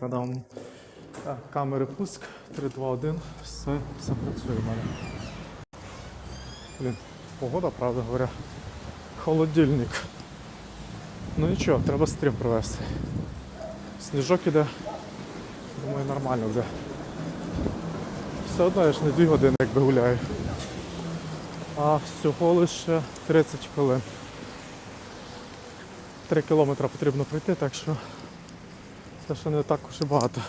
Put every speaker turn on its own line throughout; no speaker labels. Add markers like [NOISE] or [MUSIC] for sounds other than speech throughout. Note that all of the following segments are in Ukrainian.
Та-дам. Камери пуск, 3, 2, 1, все, все працює в мене. Блін, погода, правда говоря. Холодильник. Ну нічого, треба стрім провести. Сніжок іде. Думаю, нормально буде. Все одно я ж не 2 години якби гуляю. А всього лише 30 хвилин. 3 кілометри потрібно пройти, так що це ще не так уж і багато.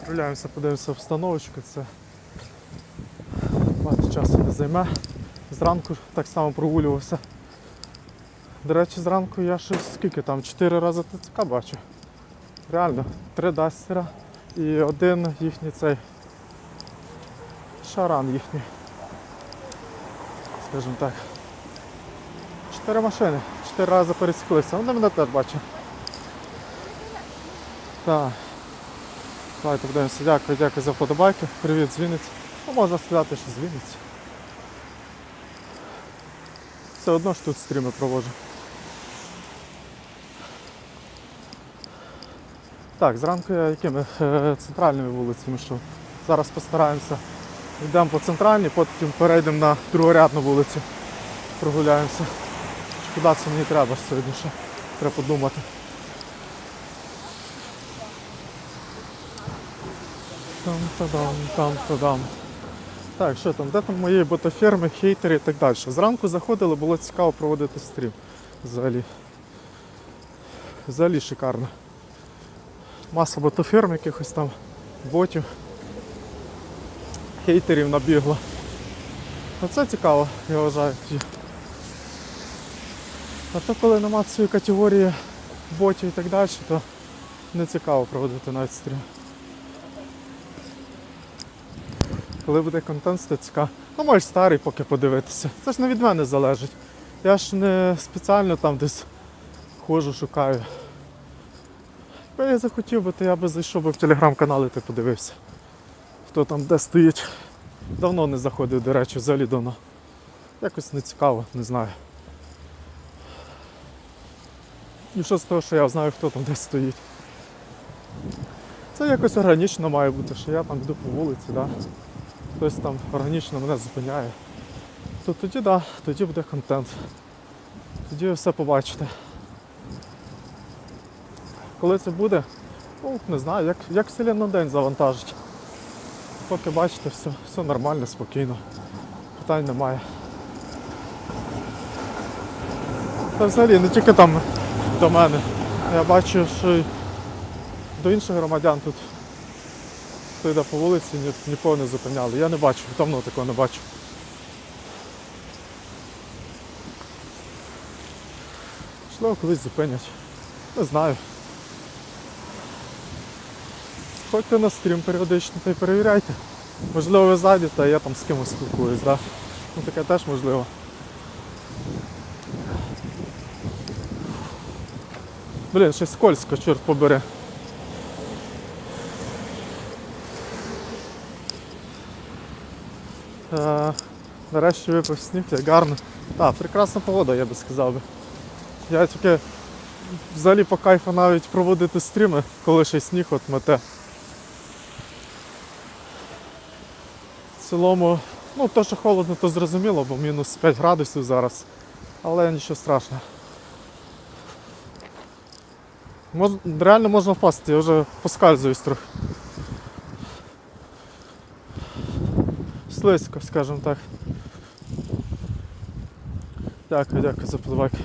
Прогуляємося, подивимося обстановочку, це багато часу не займе. Зранку так само прогулювався. До речі, зранку я щось скільки там, 4 рази ТЦК бачу. Реально, три дастера і один їхній цей шаран їхній. Скажімо так. Чотири машини, чотири рази пересіклися. Вони мене теж бачать. Так. Давайте подивимося. Дякую, дякую за вподобайки. Привіт з. Ну, можна сказати, що з. Все одно ж тут стріми проводжу. Так, зранку я якими е, центральними вулицями йшов. Зараз постараємося. Йдемо по центральній, потім перейдемо на другорядну вулицю. Прогуляємося. Куди це мені треба сьогодні ще? Треба подумати. Там тадам, там тадам. Так, що там, де там мої ботоферми, хейтери і так далі. Зранку заходили, було цікаво проводити стрім. Взагалі. Взагалі шикарно. Маса ботоферм якихось там, ботів, хейтерів набігло. Оце цікаво, я вважаю. А то коли нема цієї категорії ботів і так далі, то не цікаво проводити навіть стрім. Коли буде контент ТЦК, ну можеш старий поки подивитися. Це ж не від мене залежить. Я ж не спеціально там десь ходжу, шукаю. Якби я захотів би, то я би зайшов би в телеграм-канал і ти подивився. Хто там де стоїть. Давно не заходив, до речі, взагалі давно. Якось не цікаво, не знаю. І що з того, що я знаю, хто там де стоїть. Це якось органічно має бути, що я там йду по вулиці, да? хтось там органічно мене зупиняє. То тоді да, тоді буде контент. Тоді ви все побачите. Коли це буде, ну, не знаю, як, як на день завантажить. Поки бачите, все, все нормально, спокійно. Питань немає. Та взагалі не тільки там до мене. Я бачу, що до інших громадян тут хто йде по вулиці, ні, нікого не зупиняли. Я не бачу, давно такого не бачу. Можливо, колись зупинять. Не знаю. Ходьте на стрім періодично та й перевіряйте. Можливо, ви зайдете, а я там з кимось спілкуюсь, да? Ну таке теж можливо. Блін, щось скользко, чорт побери. Е, Нарешті випав сніг, як гарно. Так, прекрасна погода, я би сказав би. Я тільки взагалі по кайфу навіть проводити стріми, коли ще сніг от мете. В цілому, ну то, що холодно, то зрозуміло, бо мінус 5 градусів зараз. Але нічого страшного. Мож, реально можна впасти, я вже поскальзуюсь трохи. Слизько, скажімо так. Дякую, дякую за подобайки.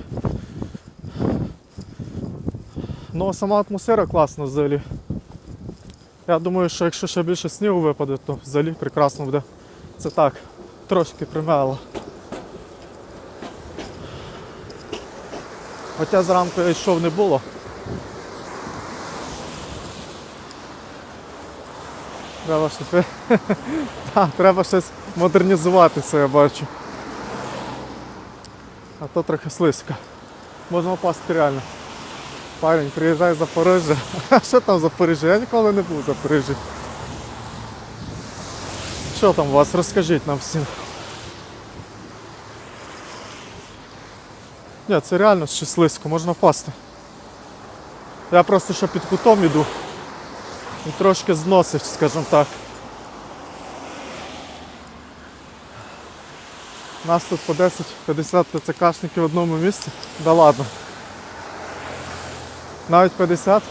Ну, а сама атмосфера класна взагалі. Я думаю, що якщо ще більше снігу випаде, то взагалі прекрасно буде. Це так, трошки примело. Хоча зранку я йшов не було. Треба щось, [LAUGHS] Так, треба щось модернізуватися, я бачу. А то трохи слизько. Можна впасти реально. Парень, приїжджай з Запоріжжя. [LAUGHS] А що там Запоріжжя? Я ніколи не був в Запоріжжі. Що там у вас? Розкажіть нам всім. Ні, це реально ще слизько, можна впасти. Я просто що під кутом іду і трошки зносить, скажімо так. Нас тут по 10-50 ТЦКшників в одному місці. Да ладно. Навіть 50.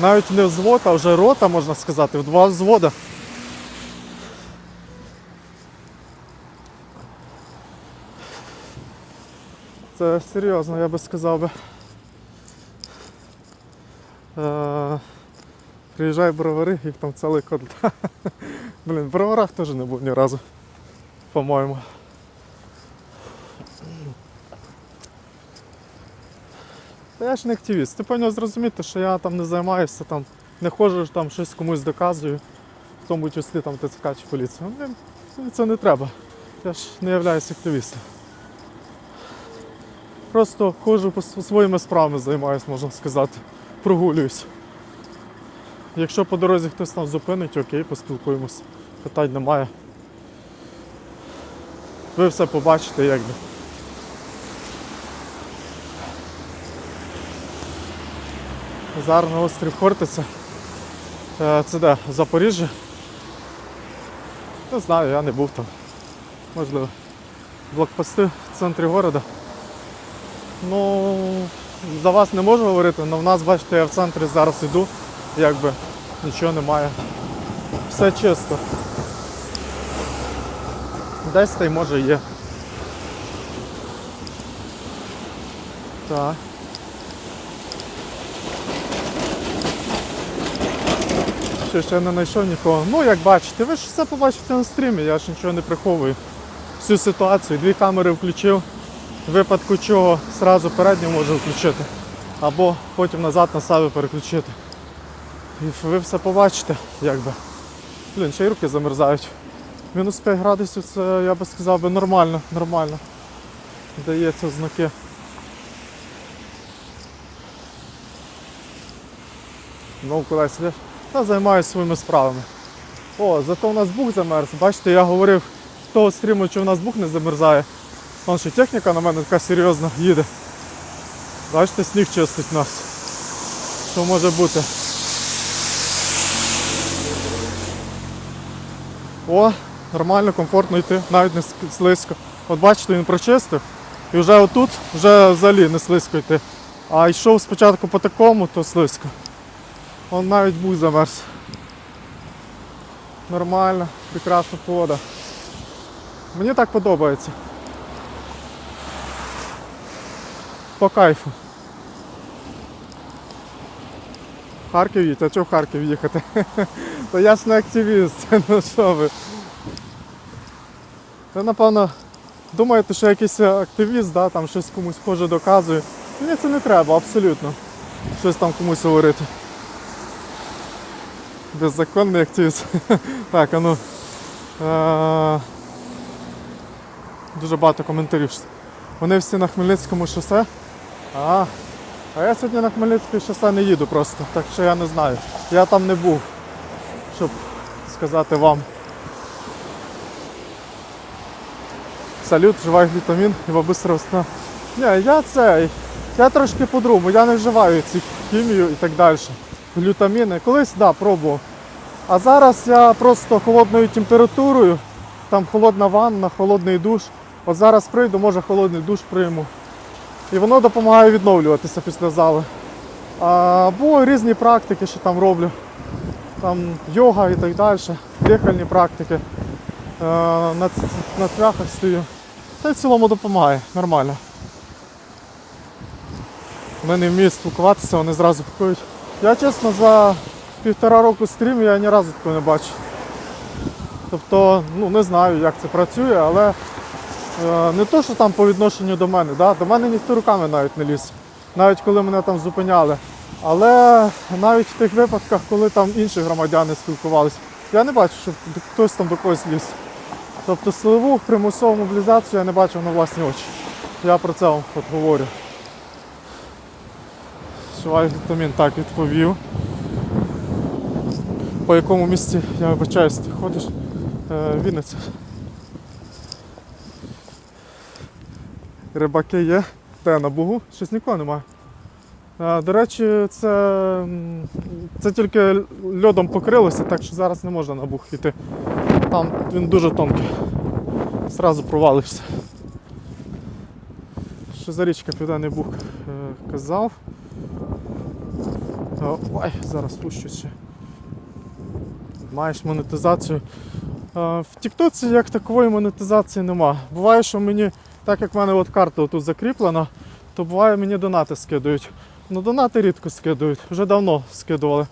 Навіть не взвод, а вже рота, можна сказати, в два взвода. Це серйозно, я би сказав би. Приїжджай в бровари, їх там цілий код. [LAUGHS] Блін, в броварах теж не був ні разу, по-моєму. Та я ж не активіст. Ти повинен зрозуміти, що я там не займаюся, там, не ходжу там щось комусь доказую, в тому числі там ТЦК чи поліція. Ну, мені це не треба. Я ж не являюся активістом. Просто ходжу по своїми справами займаюся, можна сказати. Прогулююсь. Якщо по дорозі хтось там зупинить, окей, поспілкуємося. Питань немає. Ви все побачите, як би. Зараз на острів Хортиця. Е, Це де? Запоріжжя? Не знаю, я не був там. Можливо. Блокпости в центрі міста. Ну, за вас не можу говорити, але в нас, бачите, я в центрі зараз іду, якби нічого немає. Все чисто. Десь та й може є. Так. Що ще не знайшов нікого. Ну, як бачите, ви ж все побачите на стрімі, я ж нічого не приховую. Всю ситуацію, дві камери включив. В випадку чого сразу передню можу включити. Або потім назад на себе переключити. І ви все побачите, якби. Блін, ще й руки замерзають. Мінус 5 градусів це, я би сказав би, нормально, нормально. Дається знаки. Ну, кудись йдеш? Та займаюся своїми справами. О, зато у нас бух замерз. Бачите, я говорив з того стріму, що у нас бух не замерзає. Вон що техніка на мене така серйозна їде. Бачите, сніг чистить нас. Що може бути? О, нормально, комфортно йти, навіть не слизько. От бачите, він прочистив. І вже отут вже взагалі не слизько йти. А йшов спочатку по такому, то слизько. Он навіть буй замерз. Нормально, прекрасна погода. Мені так подобається. По кайфу. Харків їдь, а чого в Харків їхати? [LAUGHS] Та я ж не активіст, [LAUGHS] ну що ви. Ви напевно думаєте, що якийсь активіст, да, там щось комусь схоже доказує. Мені це не треба, абсолютно. Щось там комусь говорити. Беззаконний активіст. [LAUGHS] Так, а ну. Е- Дуже багато коментарів. Вони всі на Хмельницькому шосе. А, а я сьогодні на Хмельницьке шосе не їду просто, так що я не знаю. Я там не був, щоб сказати вам. Салют, вживай глютамін і бабуся росте. Ні, я цей. Я трошки по-другому, я не вживаю ці хімію і так далі. Глютаміни. Колись, так, да, пробував. А зараз я просто холодною температурою, там холодна ванна, холодний душ. От зараз прийду, може холодний душ прийму. І воно допомагає відновлюватися після зали. Або різні практики, що там роблю. Там йога і так далі, дихальні практики. Е, На, на цвяхах стою. Та й в цілому допомагає, нормально. Вони не вміють спілкуватися, вони зразу пакують. Я чесно за півтора року стріму я ні разу такого не бачив. Тобто, ну не знаю, як це працює, але не то, що там по відношенню до мене. Да? До мене ніхто руками навіть не ліз, навіть коли мене там зупиняли. Але навіть в тих випадках, коли там інші громадяни спілкувалися, я не бачу, щоб хтось там до когось ліз. Тобто силову примусову мобілізацію я не бачив на власні очі. Я про це вам от говорю. Шувай так відповів. По якому місці, я вибачаюсь, ти ходиш? Е, Вінниця. Рибаки є. Де на бугу? Щось нікого немає. Е, До речі, це, це тільки льодом покрилося, так що зараз не можна на бух йти. Там він дуже тонкий. Зразу провалився. Що за річка Південний Буг е, казав. Ой, зараз спущусь ще. Маєш монетизацію. Е, В Тіктоці як такової монетизації нема. Буває, що мені, так як в мене от карта тут закріплена, то буває мені донати скидують. Ну донати рідко скидують, вже давно скидували.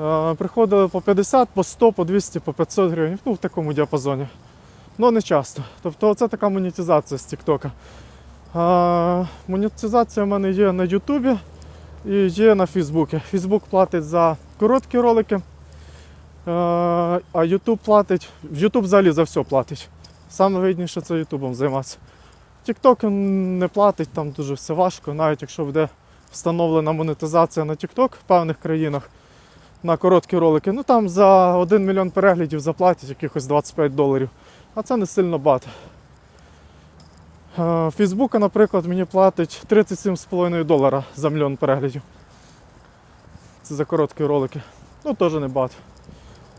Е, Приходили по 50, по 100, по 200, по 500 гривень, ну в такому діапазоні. Ну не часто. Тобто це така монетизація з Тіктока. Е, Монетизація в мене є на Ютубі і є на Фейсбуці. Фейсбук платить за короткі ролики, е, а Ютуб платить. Ютуб взагалі за все платить. Саме вигідніше це Ютубом займатися. TikTok не платить, там дуже все важко, навіть якщо буде встановлена монетизація на TikTok в певних країнах на короткі ролики, ну там за 1 мільйон переглядів заплатять якихось 25 доларів. А це не сильно багато. Е, Фейсбука, наприклад, мені платить 37,5 долара за мільйон переглядів. Це за короткі ролики. Ну, теж не багато.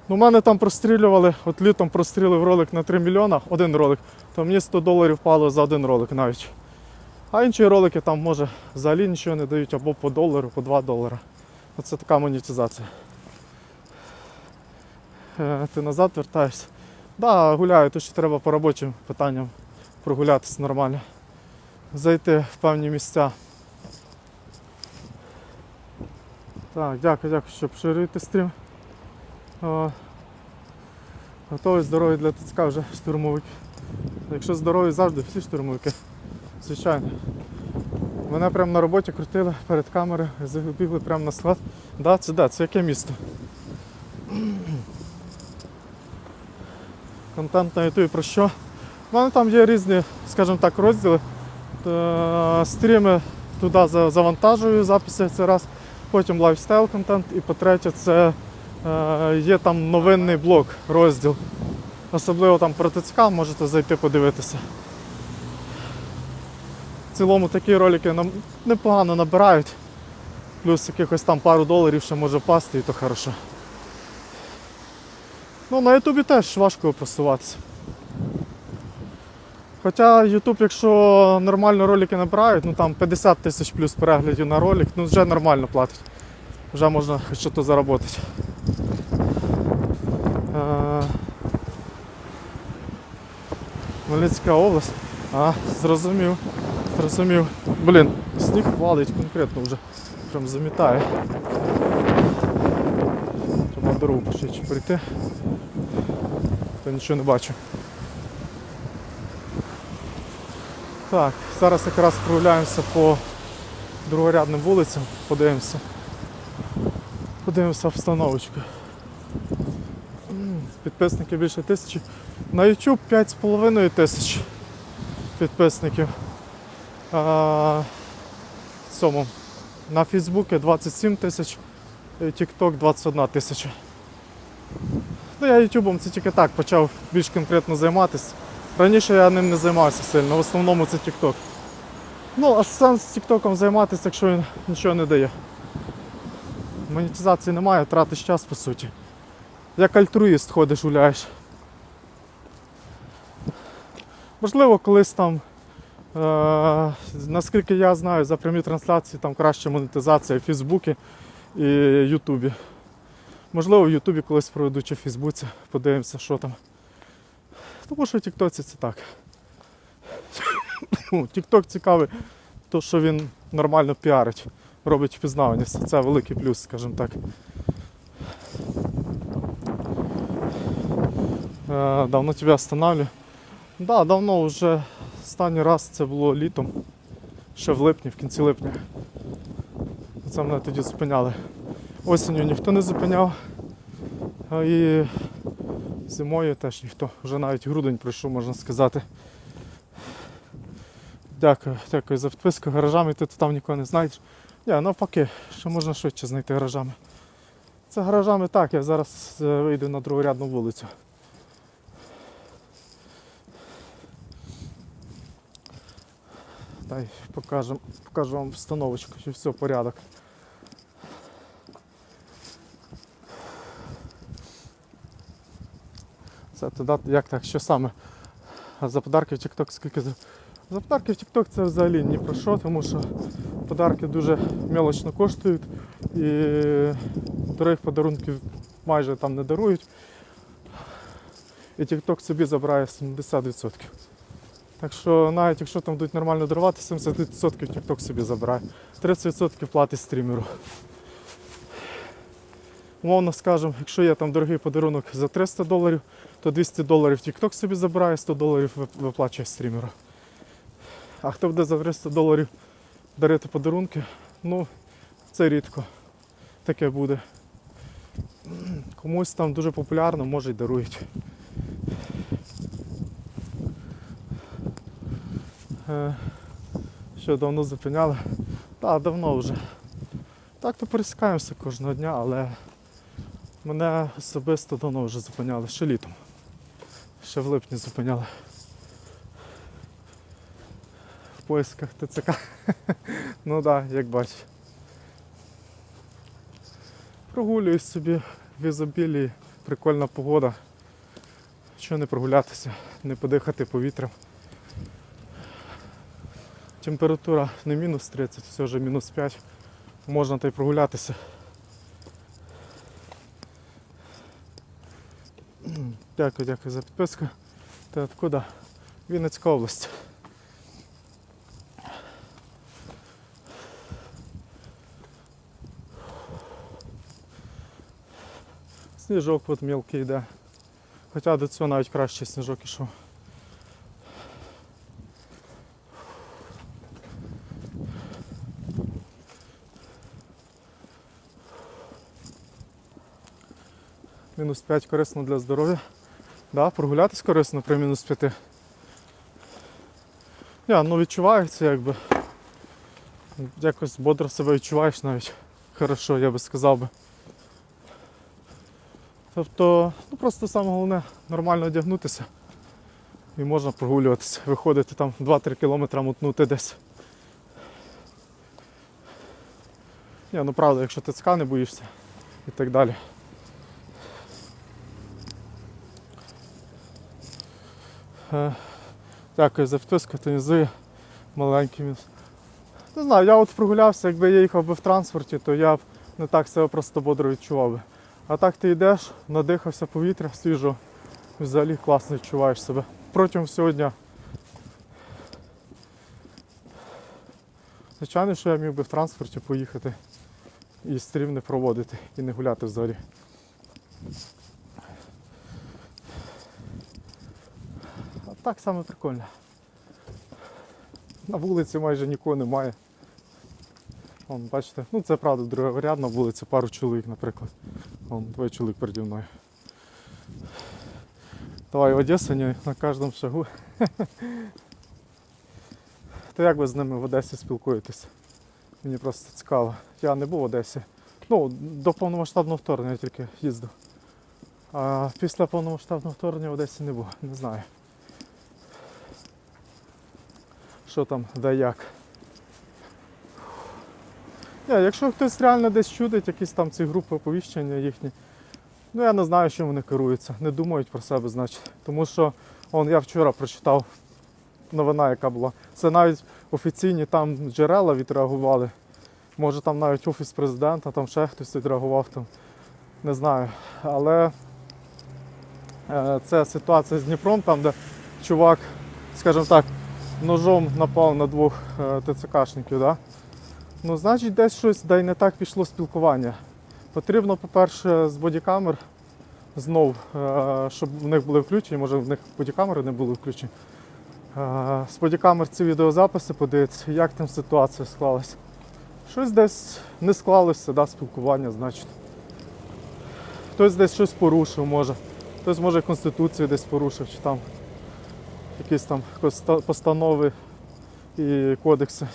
Ну, у мене там прострілювали, от літом прострілив ролик на 3 мільйона, один ролик, то мені 100 доларів впало за один ролик навіть. А інші ролики там може взагалі нічого не дають або по долару, по 2 долара. Оце така монетизація. Е, ти назад вертаєшся. Да, гуляю, то ще треба по робочим питанням прогулятися нормально. Зайти в певні місця. Так, дякую, дякую, що поширюєте стрім. Готовий здоровий для ТЦК вже штурмовик. Якщо здорові завжди всі штурмовики. Звичайно. Мене прямо на роботі крутили перед камерою, забігли прямо на склад. Да, це да, це яке місто? Контент на ютубі про що? У мене там є різні, скажімо так, розділи. Стріми туди завантажую записи це раз, потім лайфстайл контент і по-третє, це е, є там новинний блог, розділ. Особливо там про ТЦК можете зайти подивитися. В цілому такі ролики нам непогано набирають. Плюс якихось там пару доларів ще може впасти і то хорошо. Ну, на Ютубі теж важко просуватися. Хоча Ютуб, якщо нормально ролики набирають, ну там 50 тисяч плюс переглядів на ролик, ну вже нормально платить. Вже можна щось заробити. Хмельницька область. А, зрозумів. Зрозумів. Блін, сніг валить конкретно вже. Прям замітає. Треба дорогу пошвидше прийти. То нічого не бачу. Так, зараз якраз прогуляємося по другорядним вулицям, подивимося. Подивимося обстановочку. М, Підписників більше тисячі. На YouTube 5,5 тисяч підписників. А, цьому. На Фейсбуці 27 тисяч, TikTok 21 тисяча. Ну, я Ютубом це тільки так почав більш конкретно займатися. Раніше я ним не займався сильно, в основному це TikTok. Ну, а сенс TikTok займатися, якщо він нічого не дає. Монетизації немає, тратиш час по суті. Як альтруїст ходиш, гуляєш. Можливо, колись там, е- наскільки я знаю, за прямі трансляції там краща монетизація в Фейсбуці і Ютубі. Можливо, в Ютубі колись проведу чи в Фейсбуці, подивимося, що там. Тому що в Тіктоці це так. [LAUGHS] Ну, Тікток цікавий, то що він нормально піарить, робить впізнаваність. Це великий плюс, скажімо так. Е, давно тебе останавливаю. Да, давно вже останній раз це було літом, ще в липні, в кінці липня. Це мене тоді зупиняли. Осінню ніхто не зупиняв. А і зимою теж ніхто. Вже навіть грудень пройшов, можна сказати. Дякую, дякую за підписку. Гаражами ти там нікого не знайдеш. Ні, навпаки, що можна швидше знайти гаражами. Це гаражами так, я зараз е, вийду на другорядну вулицю. Дай покажем, покажу вам встановочку, чи все порядок. Це туди, як так, що саме? А за подарки в TikTok скільки за. За подарки в TikTok це взагалі ні про що, тому що подарки дуже мелочно коштують і дорогих подарунків майже там не дарують. І TikTok собі забирає 70%. Так що навіть якщо там будуть нормально дарувати, 70% TikTok собі забирає. 30% платить стрімеру. Умовно скажемо, якщо є там дорогий подарунок за 300 доларів, то 200 доларів TikTok собі забирає, 100 доларів виплачує стрімеру. А хто буде за 300 доларів дарити подарунки, ну це рідко. Таке буде. Комусь там дуже популярно, може й дарують. Що давно зупиняли? Так, давно вже. Так то пересікаємося кожного дня, але мене особисто давно вже зупиняли, ще літом. Ще в липні зупиняли. В поисках ТЦК. [LAUGHS] ну так, як бачиш. Прогулююсь собі в ізобілії, прикольна погода. Що не прогулятися, не подихати повітрям. Температура не мінус 30, все вже мінус 5. Можна та й прогулятися. Дякую, дякую за підписку. Ти откуда? Вінницька область. Сніжок от мілкий йде. Хоча до цього навіть краще сніжок ішов. Мінус 5 корисно для здоров'я. Да, прогулятись корисно при мінус 5. Я, ну відчувається якби. Якось бодро себе відчуваєш навіть. Хорошо, я би сказав би. Тобто, ну просто саме головне нормально одягнутися і можна прогулюватися, виходити там 2-3 кілометри мутнути десь. Ні, ну правда, якщо ТЦК не боїшся і так далі. Дякую за підписку, тонізує маленький мінус. Не знаю, я от прогулявся, якби я їхав би в транспорті, то я б не так себе просто бодро відчував би. А так ти йдеш, надихався повітря свіжо, взагалі класно відчуваєш себе. Протягом всього дня. Звичайно, що я міг би в транспорті поїхати і стрім не проводити і не гуляти взагалі. Так саме прикольно. На вулиці майже нікого немає. Вон, бачите, ну це правда другорядна вулиця, пару чоловік, наприклад. Вон, двоє чоловік переді мною. Давай в Одесі не на кожному шагу. То як ви з ними в Одесі спілкуєтесь? Мені просто цікаво. Я не був в Одесі. Ну, до повномасштабного вторгнення я тільки їздив. А після повномасштабного вторгнення в Одесі не був, не знаю. Що там, де як. Ні, якщо хтось реально десь чудить, якісь там ці групи оповіщення їхні, ну я не знаю, чим вони керуються. Не думають про себе, значить. Тому що он, я вчора прочитав новина, яка була. Це навіть офіційні там джерела відреагували. Може там навіть офіс президента, там ще хтось відреагував там. Не знаю. Але е, це ситуація з Дніпром, там, де чувак, скажімо так, ножом напав на двох е, ТЦКшників. Да? Ну, значить, десь щось да й не так пішло спілкування. Потрібно, по-перше, з бодікамер знов, е, щоб в них були включені, може в них бодікамери не були включені. Е, З бодікамер ці відеозаписи подивитися, як там ситуація склалася. Щось десь не склалося, да, спілкування, значить. Хтось десь щось порушив, може. Хтось може Конституцію десь порушив, чи там якісь там постанови і кодекси.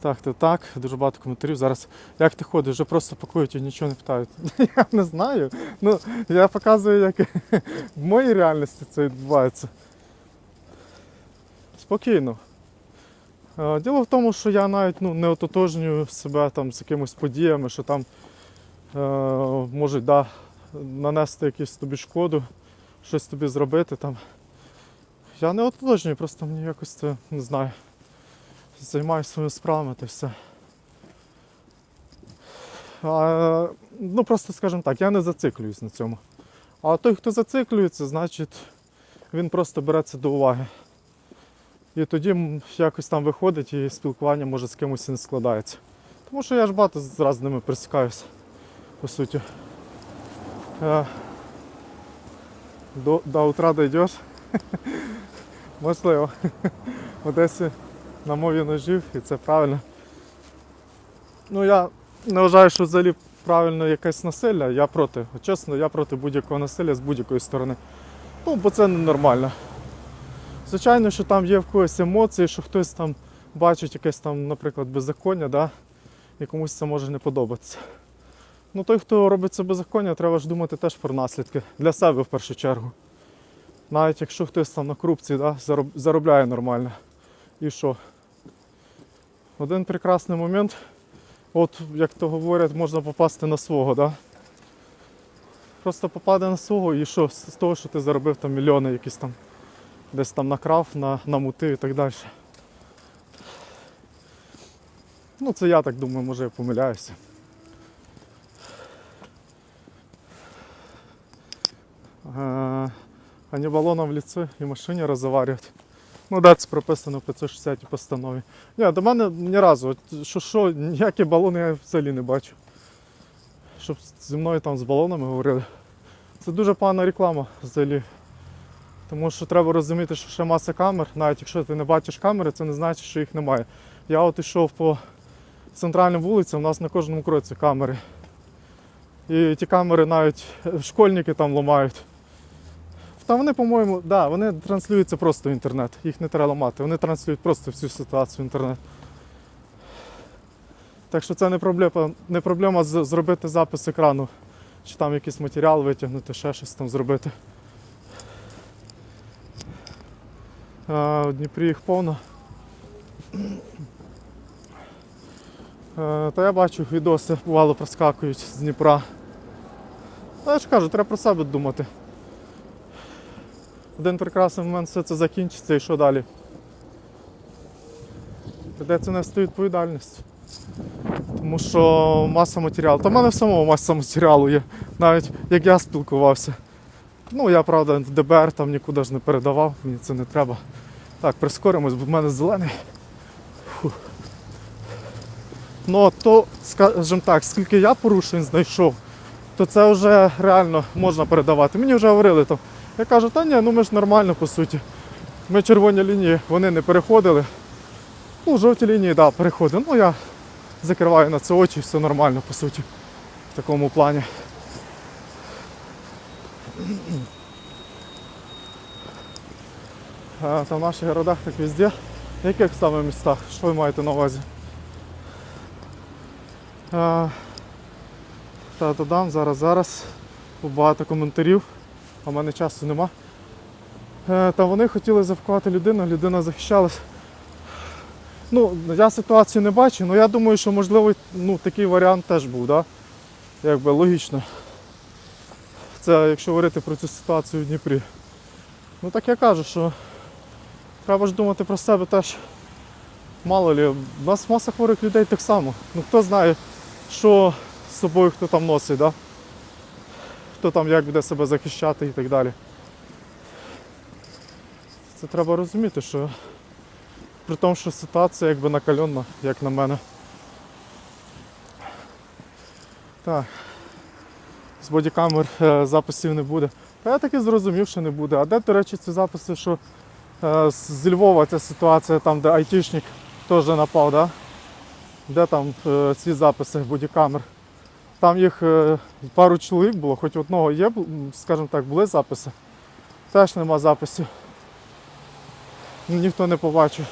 Так, то так, дуже багато коментарів. Зараз як ти ходиш, вже просто пакують і нічого не питають. [LAUGHS] Я не знаю. Ну, я показую, як [LAUGHS] в моїй реальності це відбувається. Спокійно. Діло в тому, що я навіть ну, не ототожнюю себе там з якимись подіями, що там можуть да, нанести якусь тобі шкоду, щось тобі зробити там. Я не ототожнюю, просто мені якось це не знаю. Займаюся своїми справами та все. А, ну просто скажімо так, я не зациклююсь на цьому. А той, хто зациклюється, значить він просто бере це до уваги. І тоді якось там виходить і спілкування може з кимось і не складається. Тому що я ж багато з ними пересікаюся, по суті. Е, До, до утра дойдеш. [LAUGHS] Можливо. В Одесі на мові ножів, і це правильно. Ну я не вважаю, що взагалі правильно якесь насилля. Я проти. Чесно, я проти будь-якого насилля з будь-якої сторони. Ну, бо це ненормально. Звичайно, що там є в когось емоції, що хтось там бачить якесь там, наприклад, беззаконня, да? і комусь це може не подобатися. Ну той, хто робить це беззаконня, треба ж думати теж про наслідки. Для себе в першу чергу. Навіть якщо хтось там на корупції да, заробляє нормально. І що? Один прекрасний момент, от як то говорять, можна попасти на свого, да? Просто попаде на свого і що з того, що ти заробив там мільйони якісь там, десь там накрав, на, намутив і так далі. Ну, це я так думаю, може я помиляюся. Они баллоном в лицо і машині роззаварюють. Ну да, це прописано в 560 постанові. Ні, до мене ні разу, що, що, ніякі балони я взагалі не бачу. Щоб зі мною там з балонами говорили. Це дуже погана реклама взагалі. Тому що треба розуміти, що ще маса камер, навіть якщо ти не бачиш камери, це не значить, що їх немає. Я от йшов по центральним вулицям, у нас на кожному кроці камери. І ті камери навіть е, школьники там ламають. Та вони, по-моєму, да, вони транслюються просто в інтернет. Їх не треба ламати. Вони транслюють просто всю ситуацію в інтернет. Так що це не проблема, не проблема зробити запис екрану, чи там якийсь матеріал витягнути, ще щось там зробити. А, в Дніпрі їх повно. Е, Та я бачу, відоси бувало проскакують з Дніпра. Та я ж кажу, треба про себе думати. Один прекрасний момент все це закінчиться і що далі? Придеться нести відповідальність. Тому що маса матеріалу. Та в мене в самому маса матеріалу є. Навіть як я спілкувався. Ну, я правда в ДБР там нікуди ж не передавав, мені це не треба. Так, прискоримось, бо в мене зелений. Фу. Ну, то, скажімо так, скільки я порушень знайшов, то це вже реально можна передавати. Мені вже говорили там. Я кажу, та ні, ну ми ж нормально по суті. Ми червоні лінії, вони не переходили. Ну, жовті лінії, так, да, переходили. Ну я закриваю на це очі, все нормально по суті. В такому плані. А, там в наших городах так везде. В яких саме містах? Що ви маєте на увазі? А, та додам зараз, зараз. Багато коментарів, а в мене часу нема. Е, Та вони хотіли завкувати людину, людина захищалась. Ну, я ситуацію не бачу, але я думаю, що можливо ну, такий варіант теж був, да? якби логічно. Це якщо говорити про цю ситуацію в Дніпрі. Ну так я кажу, що треба ж думати про себе теж. Мало лі, у нас маса хворих людей так само. Ну хто знає, що з собою хто там носить, да? Хто там як буде себе захищати і так далі. Це треба розуміти, що при тому, що ситуація якби накальонна, як на мене. Так. З бодікамер е, записів не буде. Та я таки зрозумів, що не буде. А де, до речі, ці записи, що е, з- Львова ця ситуація, там, де айтішник теж напав, да? де там е, ці записи бодікамер? Там їх е, пару чоловік було, хоч одного є, скажімо так, були записи. Теж нема записів. Ніхто не побачив.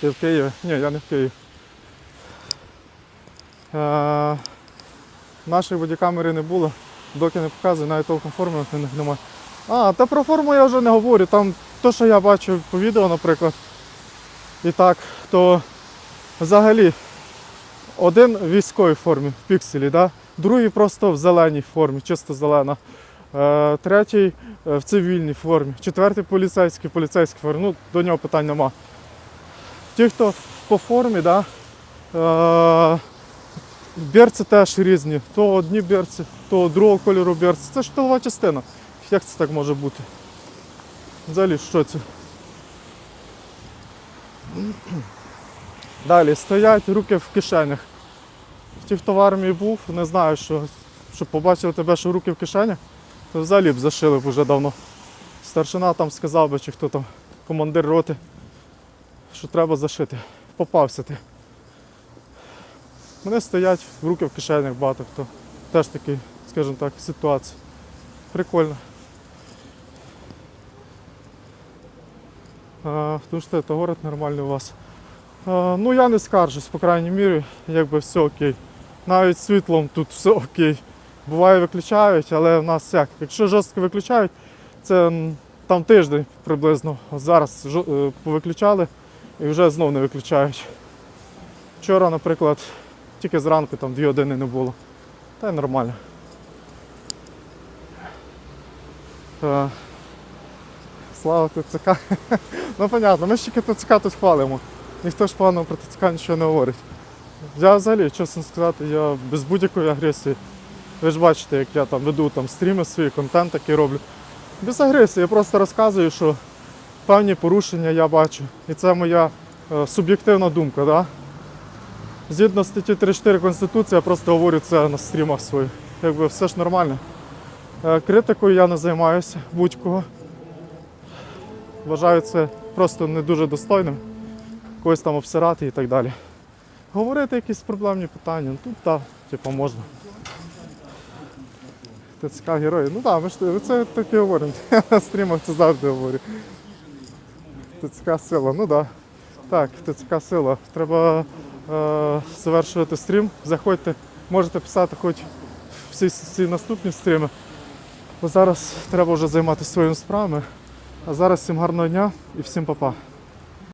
Ти в Києві? Ні, я не в Києві. Е, нашої бодікамери не було, доки не показую, навіть толком форми в них немає. А, та про форму я вже не говорю. Там то, що я бачу по відео, наприклад, і так, то взагалі один в військовій формі в пікселі, да? другий просто в зеленій формі, чисто зелена. Е, третій е, в цивільній формі, четвертий поліцейський, в поліцейській формі. Ну, до нього питань нема. Ті, хто по формі, да, е, берці теж різні. То одні берці, то другого кольору берці. Це ж тилова частина. Як це так може бути? Взагалі, що це? Далі стоять руки в кишенях. Ті, хто в армії був, не знаю, що, щоб побачив тебе, що руки в кишенях, то взагалі б зашили б вже давно. Старшина там сказав би, чи хто там, командир роти, що треба зашити. Попався ти. Вони стоять, руки в кишенях багато хто. Теж такий, скажімо так, ситуація. Прикольно. А, тому що це город нормальний у вас. А, ну я не скаржусь, по крайній мірі, якби все окей. Навіть світлом тут все окей. Буває виключають, але в нас як? Якщо жорстко виключають, це там тиждень приблизно. Зараз е, повиключали і вже знов не виключають. Вчора, наприклад, тільки зранку там дві години не було. Та й нормально. Е, Слава ТЦК. [LAUGHS] ну понятно, ми тільки ТЦК тут хвалимо. Ніхто ж погано про ТЦК нічого не говорить. Я взагалі, чесно сказати, я без будь-якої агресії. Ви ж бачите, як я там веду там стріми свої, контент такий роблю. Без агресії, я просто розказую, що певні порушення я бачу. І це моя е, суб'єктивна думка. Да? Згідно статті 34 Конституції, я просто говорю це на стрімах своїх. Якби все ж нормально. Е, Критикою я не займаюся будь-кого. Вважаю це просто не дуже достойним. Когось там обсирати і так далі. Говорити якісь проблемні питання, ну тут так, типу, можна. ТЦК герої. Ну так, ми ж ви це так і говоримо. [LAUGHS] Я на стрімах це завжди говорю. ТЦК сила, ну так. Да. Так, ТЦК сила. Треба е, завершувати стрім. Заходьте, можете писати хоч всі, всі наступні стріми. Бо зараз треба вже займатися своїми справами. А зараз всім гарного дня і всім па-па.